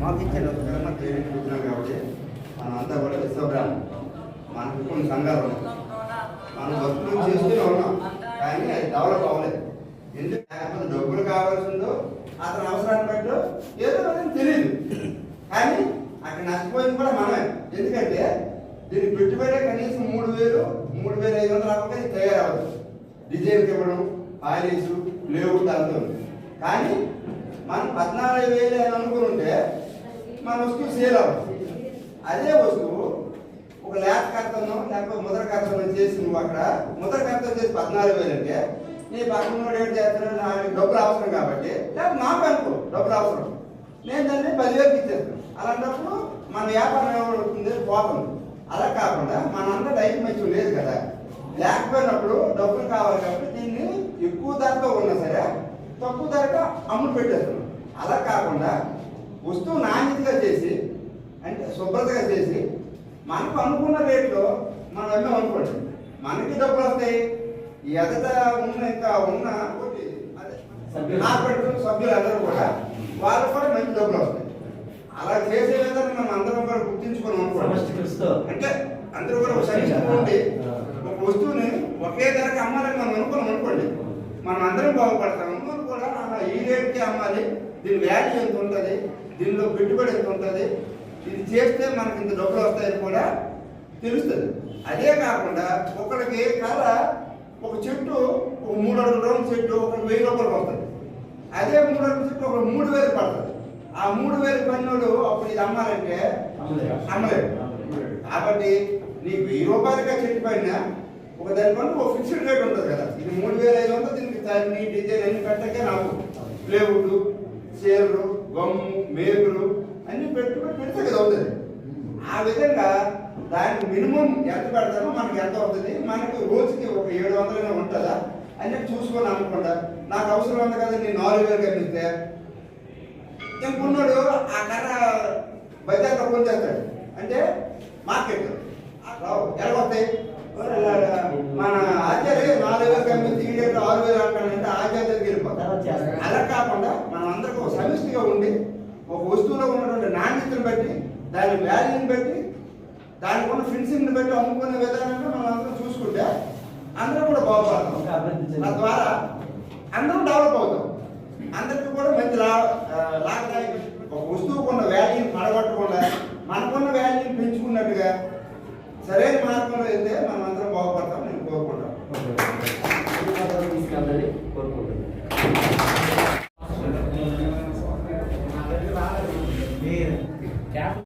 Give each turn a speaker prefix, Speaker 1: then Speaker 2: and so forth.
Speaker 1: మాకు ఇచ్చిన కాబట్టి మనం అంతా కూడా విశ్వబ్రాహ్మణం మనకు కొన్ని సంఘాలు ఉన్నాయి మనం వస్తువులు చేస్తూనే ఉన్నాం కానీ అది డెవలప్ అవ్వలేదు ఎందుకు డబ్బులు కావాల్సిందో అతని అవసరాన్ని బట్టి ఏదో తెలియదు కానీ అక్కడ నష్టపోయింది కూడా మనమే ఎందుకంటే దీనికి పెట్టుబడే కనీసం మూడు వేలు మూడు వేల ఐదు వందలు అవ్వక తయారవ్వదు. డిజైన్కి ఇవ్వడం పాలిషు లేవు అంతా కానీ మనం పద్నాలుగు వేలు అని అనుకుంటే మన వస్తువు సేల్ అవ్వదు అదే వస్తువు ఒక ల్యాక్ కర్తను లేకపోతే ముద్ర కర్తను చేసి నువ్వు అక్కడ ముద్ర కర్తను చేసి పద్నాలుగు వేలు అంటే నీ పక్కన ఏడు చేస్తున్నాడు నాకు డబ్బులు అవసరం కాబట్టి లేకపోతే నాకు అనుకో డబ్బులు అవసరం. నేను దాన్ని పదివేలకు ఇచ్చేస్తాను. అలాంటప్పుడు మన వ్యాపారం ఏమవుతుంది పోతుంది అలా కాకుండా మన అందరి మంచి లేదు కదా. లేకపోయినప్పుడు డబ్బులు కావాలి కాబట్టి దీన్ని తక్కువ ధరకు అమ్ముడు పెట్టేస్తున్నాం అలా కాకుండా వస్తువు నాణ్యతగా చేసి అంటే శుభ్రతగా చేసి మనకు అనుకున్న రేట్లో మనం అమ్మాం అనుకోండి. మనకి డబ్బులు వస్తాయి. ఎదట ఉన్న ఇంకా ఉన్న కార్పొరేట్ సభ్యులందరూ కూడా వాళ్ళకు కూడా మంచి డబ్బులు వస్తాయి. అలా చేసే విధానం మనం అందరం కూడా గుర్తించుకొని అనుకోండి. అంటే అందరూ కూడా ఒక సరిగ్గా ఉండి ఒక వస్తువుని ఒకే ధరకు అమ్మాలని మనం అనుకున్నాం అనుకోండి. మనం అందరం బాగుపడతాం అందరూ కూడా ఆహా, ఈ రేట్కి అమ్మాలి. దీని వాల్యూ ఎంత ఉంటుంది? దీనిలో పెట్టుబడి ఎంత ఉంటుంది? ఇది చేస్తే మనకి ఇంత డబ్బులు వస్తాయని కూడా తెలుస్తుంది. అదే కాకుండా ఒకరికి కళ ఒక చెట్టు ఒక మూడు అడుగుల రౌండ్ చెట్టు ఒక వెయ్యి రూపాయలకు వస్తుంది. అదే మూడు అడుగుల చెట్టు ఒక మూడు వేలు పడుతుంది. ఆ మూడు వేలు పన్నోడు అప్పుడు ఇది అమ్మాలంటే అమ్మలేదు. కాబట్టి నీకు వెయ్యి రూపాయలుగా చెట్టు పైన ఒక దాని పన్ను ఒక ఫిక్స్డ్ రేట్ ఉంటుంది కదా. ఇది మూడు వేల ఐదు వందలు దాన్ని తన్ని డిజైన్ అన్ని పెట్టకే నాకు ప్లేవుడ్ చీరలు గమ్ము మేకులు అన్ని పెట్టుబడి పెడితే కదా అవుతుంది. ఆ విధంగా దానికి మినిమం ఎంత పెడతామో మనకి ఎంత అవుతుంది? మనకి రోజుకి ఒక ఏడు వందలనే ఉంటుందా? అని చూసుకొని అనుకుంటా. నాకు అవసరం ఉంది కదా నేను నాలుగు వేలు కనిపిస్తే ఇంకున్నాడు ఆ కర్ర బజార్లో కొనిచేస్తాడు అంటే మార్కెట్. ఎలా వస్తాయి? కాకుండా మనం అందరికీ ఒక సమిష్టిగా ఉండి ఒక వస్తువులో ఉన్నటువంటి నాణ్యతను బట్టి దాని వాల్యూని బట్టి దానికి ఉన్న ఫినిషింగ్ని బట్టి అమ్ముకునే విధానంగా మనం అందరం చూసుకుంటే అందరూ కూడా బాగుపడతాం. తద్వారా అందరూ డెవలప్ అవుతాం. అందరికీ కూడా మంచి లా లాభదాయక ఒక వస్తువుకు ఉన్న వాల్యూని పడగొట్టకుండా మనకున్న వాల్యూని పెంచుకున్నట్టుగా సరైన మార్గంలో వెళ్తే మనం అందరం బాగుపడతాం నేను
Speaker 2: తీసుకెళ్ళాలని కోరుకుంటున్నాను.